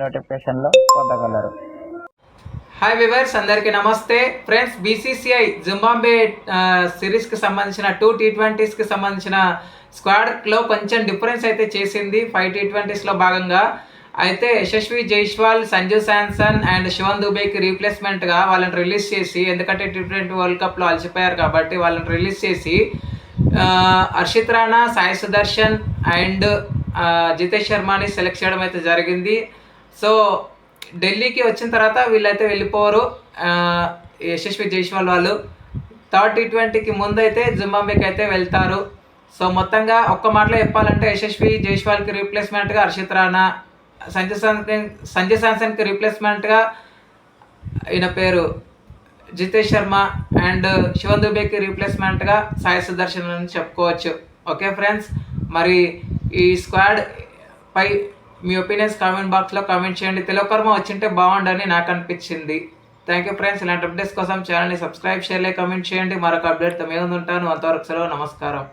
నోటిఫికేషన్లో పొందగలరు. Hi viewers అందరికీ నమస్తే. ఫ్రెండ్స్ బీసీసీఐ జింబాంబే సిరీస్కి సంబంధించిన టూ టీ ట్వంటీస్కి సంబంధించిన స్క్వాడ్లో కొంచెం డిఫరెన్స్ అయితే చేసింది ఫైవ్ టీ ట్వంటీస్లో భాగంగా. అయితే యశస్వి జైష్వాల్ సంజు శాంసన్ అండ్ శివన్ దుబేకి రీప్లేస్మెంట్గా వాళ్ళని రిలీజ్ చేసి ఎందుకంటే టీ ట్వంటీ వరల్డ్ కప్లో అలసిపోయారు కాబట్టి వాళ్ళని రిలీజ్ చేసి హర్షిత్ రాణా సాయి సుదర్శన్ అండ్ జితేష్ శర్మని సెలెక్ట్ చేయడం అయితే జరిగింది. సో ఢిల్లీకి వచ్చిన తర్వాత వీళ్ళైతే వెళ్ళిపోరు. యశస్వి జైస్వాల్ వాళ్ళు. థర్డ్ టీ ట్వంటీకి ముందు అయితే జింబాంబేకి అయితే వెళ్తారు. సో మొత్తంగా ఒక్క మాటలో చెప్పాలంటే యశస్వి జైస్వాల్కి రీప్లేస్మెంట్గా హర్షిత్ రాణా సంజయ్ సాన్సన్ సంజయ్ శాంసన్కి రీప్లేస్మెంట్గా ఈయన పేరు జితేష్ శర్మ అండ్ శివన్ దుబేకి రీప్లేస్మెంట్గా సాయి సుదర్శన్ అని చెప్పుకోవచ్చు. Okay friends? మరి ఈ స్క్వాడ్ పై మీ ఒపీనియన్స్ కామెంట్ బాక్స్లో కామెంట్ చేయండి. తెలుగుకర్మ వచ్చింటే బాగుండని నాకు అనిపించింది. థ్యాంక్ యూ ఫ్రెండ్స్ ఇలాంటి అప్డేట్స్ కోసం ఛానల్ని సబ్స్క్రైబ్ షేర్లే కామెంట్ చేయండి. మరొక అప్డేట్తో మీద ఉంటాను. అంతవరకు సెలవు నమస్కారం.